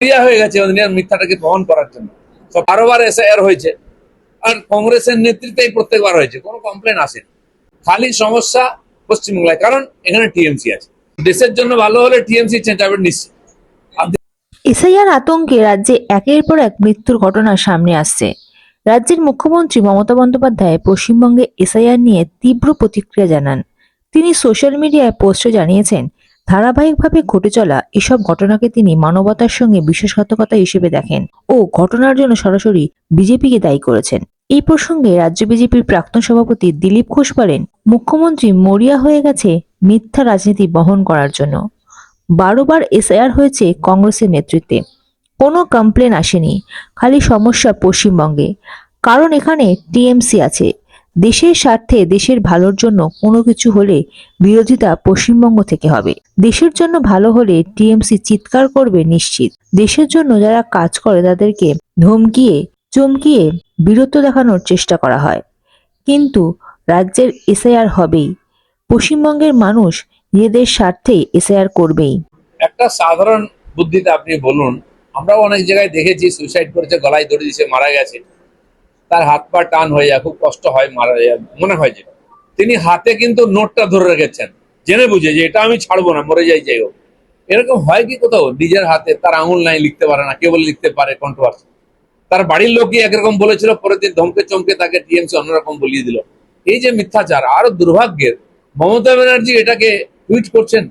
ক্রিয়া হয়ে গেছে ওদের মিথ্যাটাকে বহন করার জন্য। তো বারোবার এসআইআর হয়েছে। আর কংগ্রেসের নেতৃত্বেই প্রত্যেকবার হয়েছে। কোনো কমপ্লেন আসেনি। খালি সমস্যা পশ্চিমবাংলায়। কারণ এখানে টিএমসি আছে। দেশের জন্য ভালো হলে টিএমসি চেঁচাবে নিশ্চিত এসআইআর আতঙ্কে রাজ্যে একের পর এক মৃত্যুর ঘটনা সামনে আসছে। রাজ্যের মুখ্যমন্ত্রী মমতা বন্দ্যোপাধ্যায় পশ্চিমবঙ্গে এসআইআর নিয়ে তীব্র প্রতিক্রিয়া জানান। তিনি সোশ্যাল মিডিয়ায় পোস্টে জানিয়েছেন ধারাবাহিকভাবে ঘটে চলা এসব ঘটনাকে তিনি মানবতার সঙ্গে বিশ্বাসঘাতকতা হিসেবে দেখেন ও ঘটনার জন্য সরাসরি বিজেপিকে দায়ী করেছেন। এই প্রসঙ্গে রাজ্য বিজেপির প্রাক্তন সভাপতি দিলীপ ঘোষ বলেন, মুখ্যমন্ত্রী মরিয়া হয়ে গেছে মিথ্যা রাজনীতি বহন করার জন্য। বারোবার এসআইআর হয়েছে কংগ্রেসের নেতৃত্বে। কোনো কমপ্লেন আসেনি। খালি সমস্যা পশ্চিমবঙ্গে। কারণ এখানে টিএমসি আছে। দেশের স্বার্থে দেশের ভালোর জন্য কোনো কিছু হলে বিরোধিতা পশ্চিমবঙ্গ থেকে হবে। দেশের জন্য ভালো হলে টিএমসি চিৎকার করবে নিশ্চিত। দেশের জন্য যারা কাজ করে তাদেরকে ধমকিয়ে, চমকিয়ে বীরত্ব দেখানোর চেষ্টা করা হয়। কিন্তু রাজ্যের এসআইআর হবেই। পশ্চিমবঙ্গের মানুষ নিজেদের স্বার্থেই এসআইআর করবেই। একটা সাধারণ বুদ্ধিতে আপনি বলুন, আমরাও অনেক জায়গায় দেখেছি সুইসাইড করেছে, গলায় দড়ি দিয়েছে, মারা গেছে। তার হাত পা টান হয়ে যায়, খুব কষ্ট হয়, মারা যায়, মনে হয় যে। তিনি হাতে কিন্তু নোটটা ধরে রেখেছেন, জেনে বুঝে যে এটা আমি ছাড়বো না, মরে যাই যাই হোক। এরকম হয় কি কোথাও? নিজের হাতে তার আঙুল নাই, লিখতে পারে না কেবল লিখতে পারে কন্ট্রোভার্সি তার বাড়ির লোকই একরকম বলেছিল, পরের দিন ধমকে চমকে তাকে টিএমসি অন্যরকম বলিয়ে দিল। এই যে মিথ্যাচার, আরও দুর্ভাগ্যের, মমতা ব্যানার্জি এটাকে টুইট করছেন,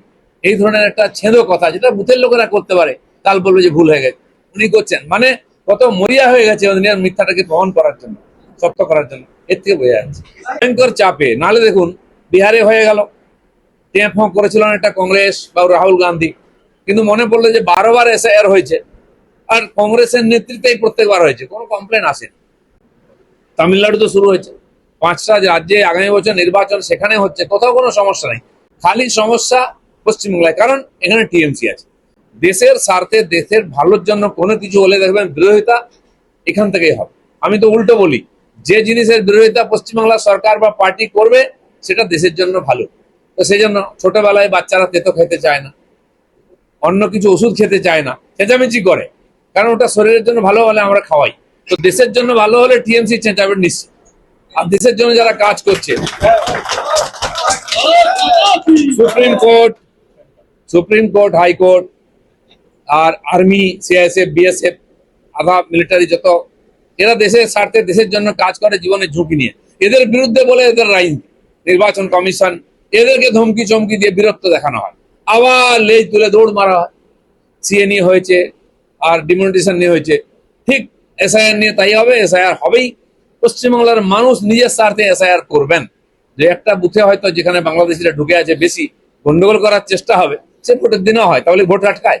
এই ধরনের একটা ছেঁদো কথা, যেটা বুথের লোকেরা করতে পারে, কাল বলবে যে ভুল হয়ে গেছে। উনি করছেন মানে কত মরিয়া হয়ে গেছে মিথ্যাটাকে বহন করার জন্য সত্য করার জন্য। এর থেকে বোঝা যাচ্ছে। ভয়ঙ্কর চাপে। নাহলে দেখুন, বিহারে হয়ে গেল। টেপ ফোঁ করেছিল একটা কংগ্রেস বা রাহুল গান্ধী। কিন্তু মনে পড়ল যে বারোবার এসআইআর হয়েছে। আর কংগ্রেসের নেতৃত্বেই প্রত্যেকবার হয়েছে। কোনো কমপ্লেন আসেনি। তামিলনাড়ু তো শুরু হয়েছে। পাঁচটা রাজ্যে আগামী বছর নির্বাচন সেখানে হচ্ছে। কোথাও কোনো সমস্যা নেই। খালি সমস্যা পশ্চিমবাংলায়। কারণ এখানে টিএমসি আছে। দেশের স্বার্থে, দেশের ভালোর জন্য কোনো কিছু হলে দেখবেন বিরোধিতা এখান থেকেই হবে। আমি তো উল্টো বলি, যে জিনিসের বিরোধিতা পশ্চিমবাংলা সরকার বা পার্টি করবে, সেটা দেশের জন্য ভালো। তো সেই জন্য ছোটবেলায় বাচ্চারা তেতো খেতে চায় না, অন্য কিছু ওষুধ খেতে চায় না, চেঁচামেচি করে। কারণ ওটা শরীরের জন্য ভালো হলে আমরা খাওয়াই। তো দেশের জন্য ভালো হলে টিএমসি চেঁচাবে নিশ্চিত আর দেশের জন্য যারা কাজ করছে, supreme court supreme court, high court আর আর্মি, সিআইএসএফ, বিএসএফ, আধা মিলিটারি যত, এরা দেশের স্বার্থে, দেশের জন্য কাজ করে জীবনের ঝুঁকি নিয়ে। এদের বিরুদ্ধে বলে এদের রাইন, নির্বাচন কমিশন, এদেরকে ধমকি চমকি দিয়ে বিরক্ত দেখানো হয়। আবার লেজ তুলে দৌড় মারা হয়। সিএ নিয়ে হয়েছে, আর ডিমনিটেশন নিয়ে হয়েছে। ঠিক এসআইআর নিয়ে তাই হবে এসআইআর হবেই। পশ্চিমবাংলার মানুষ নিজের স্বার্থে এসআইআর করবেন। যে একটা বুথে হয়তো যেখানে বাংলাদেশিরা ঢুকে আছে বেশি, গন্ডগোল করার চেষ্টা হবে, সে ভোটের দিনও হয়, তাহলে ভোট আটকায়।